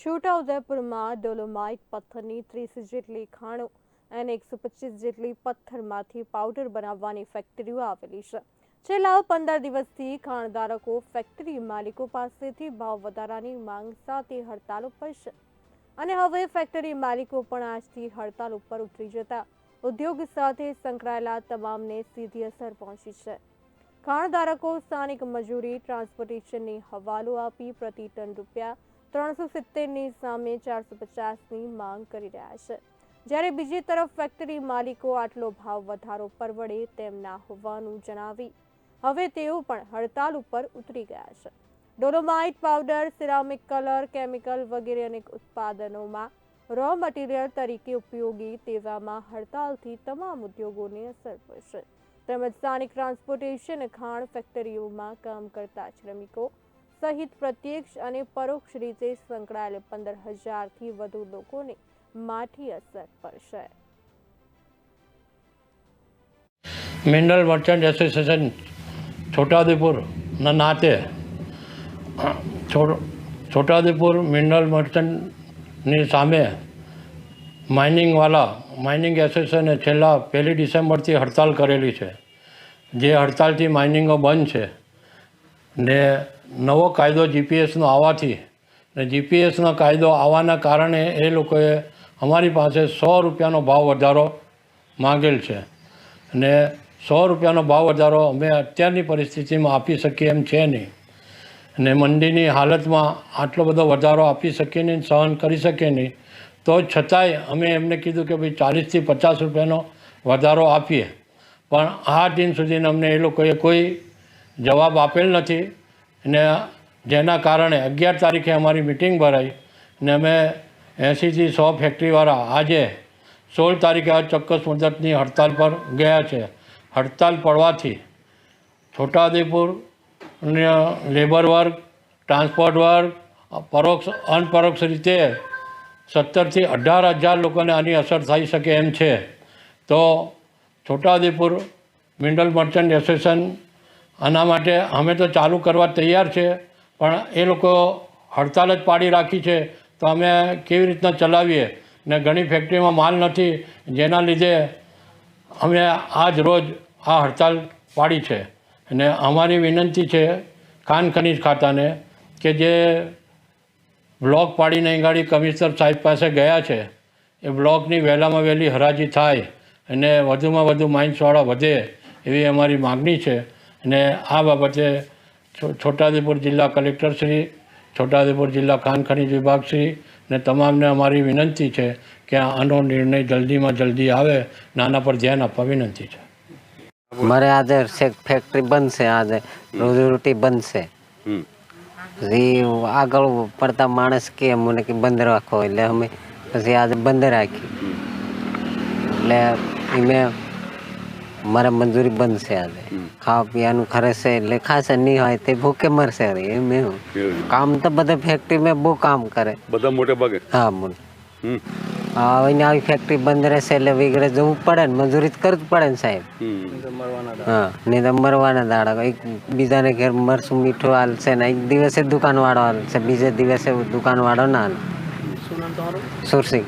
છોટાઉદેપુરમાં dolomite પથ્થરની ત્રીસ જેટલી ખાણો અને એકસો પચીસ જેટલી પથ્થરમાંથી પાવડર બનાવવાની ફેક્ટરીઓ આવેલી છે. છેલ્લા પંદર દિવસથી ખાણધારકો ફેક્ટરી માલિકો પાસેથી ભાવ વધારાની માંગ સાથે હડતાલ ઉપર છે. અને હવે ફેક્ટરી માલિકો પણ આજથી હડતાલ ઉપર ઉતરી જતા. ઉદ્યોગ સાથે સંકળાયેલા તમામને સીધી અસર પહોંચી છે. ખાણધારકો સ્થાનિક મજૂરી, ટ્રાન્સપોર્ટેશનની હવાલો આપી પ્રતિ ટન રૂપિયા ત્રણસો સિત્તેરની સામે ચારસો પચાસની માંગ કરી રહ્યા છે. જ્યારે બીજી તરફ ફેક્ટરી માલિકો આટલો ભાવ વધારો પરવડે તેમ ના હોવાનું જણાવી, હવે તેઓ પણ હડતાલ ઉપર ઉતરી ગયા છે. Dolomite powder, ceramic colour, chemical વગેરે અનેક ઉત્પાદનોમાં રો મટીરિયલ તરીકે ઉપયોગી તેવામાં હડતાલથી તમામ ઉદ્યોગોને અસર પડશે. તેમજ સ્થાનિક ટ્રાન્સપોર્ટેશન ખાણ ફેક્ટરીઓમાં કામ કરતા શ્રમિકો સહિત પ્રત્યક્ષ અને પરોક્ષ રીતે સંકળાયેલ પંદર હજારથી વધુ લોકોને માઠી અસર પડશે મિનરલ મર્ચન્ટ એસોસિએશન છોટાઉદેપુરના નાતે છોટાઉદેપુર મિનરલ મર્ચન્ટની સામે માઇનિંગવાલા, માઇનિંગ એસોસિએશને છેલ્લા પહેલી ડિસેમ્બરથી હડતાલ કરેલી છે. જે હડતાલથી માઇનિંગો બંધ છે ને નવો કાયદો જીપીએસનો આવવાથી ને જીપીએસનો કાયદો આવવાના કારણે એ લોકોએ અમારી પાસે સો રૂપિયાનો ભાવ વધારો માગેલ છે. અને સો રૂપિયાનો ભાવ વધારો અમે અત્યારની પરિસ્થિતિમાં આપી શકીએ એમ છે નહીં. અને મંડીની હાલતમાં આટલો બધો વધારો આપી શકીએ નહીં, સહન કરી શકીએ નહીં. તો છતાંય અમે એમને કીધું કે ભાઈ ચાલીસથી પચાસ રૂપિયાનો વધારો આપીએ. પણ આ દિન સુધીને અમને એ લોકોએ કોઈ જવાબ આપેલ નથી. ને જેના કારણે અગિયાર તારીખે અમારી મિટિંગ ભરાઈ ને અમે એંસીથી સો ફેક્ટરીવાળા આજે સોળ તારીખે આ ચોક્કસ મુદતની હડતાલ પર ગયા છે. હડતાલ પડવાથી છોટાઉદેપુર લેબર વર્ક ટ્રાન્સપોર્ટ વર્ગ પરોક્ષ અનપરોક્ષ રીતે સત્તરથી અઢાર હજાર લોકોને આની અસર થઈ શકે એમ છે. તો છોટાઉદેપુર મિનરલ મર્ચન્ટ એસોસિએશન આના માટે અમે તો ચાલુ કરવા તૈયાર છે, પણ એ લોકો હડતાલ જ પાડી રાખી છે, તો અમે કેવી રીતના ચલાવીએ? ને ઘણી ફેક્ટરીમાં માલ નથી, જેના લીધે અમે આજ રોજ આ હડતાલ પાડી છે. અને અમારી વિનંતી છે ખાન ખનીજ ખાતાને કે જે બ્લોક પાડીને ગાડી કમિશનર સાહેબ પાસે ગયા છે, એ બ્લોકની વહેલામાં વહેલી હરાજી થાય અને વધુમાં વધુ માઇન્સવાળા વધે એવી અમારી માગણી છે. અને આ બાબતે છોટાઉદેપુર જિલ્લા કલેક્ટર શ્રી છોટાઉદેપુર જિલ્લા ખાન ખનીજ વિભાગ શ્રી ને તમામને અમારી વિનંતી છે કે આનો નિર્ણય જલ્દીમાં જલ્દી આવે ને આના પર ધ્યાન આપવા વિનંતી છે. મારે આજે શેક ફેક્ટરી બંધ છે આજે રોજીરોટી બંધ છે પછી આગળ પડતા માણસ કે મને કે બંધ રાખો એટલે અમે પછી આજે બંધ રાખી. એટલે એમે મારે મંજૂરી બંધ છે આજે ખાવા પીવાનું ખરે છે એટલે ખાશે નહીં હોય તે ભૂખે મરશે અરે એમ એવું. કામ તો બધા ફેક્ટરીમાં બહુ કામ કરે. બધા મોટે ભાગે? હા મને હમ. હવે ને આવી ફેક્ટરી બંધ રહેશે એટલે વગેરે જવું પડે ને મજૂરી કરવી પડે ને સાહેબ. હા નહીં તો મરવાના દાડા. એક બીજાને ઘેર મરસું મીઠું હાલશે ને એક દિવસે દુકાન વાળો હાલશે બીજે દિવસે દુકાન વાળો ના હાલ. સુરસિંહ.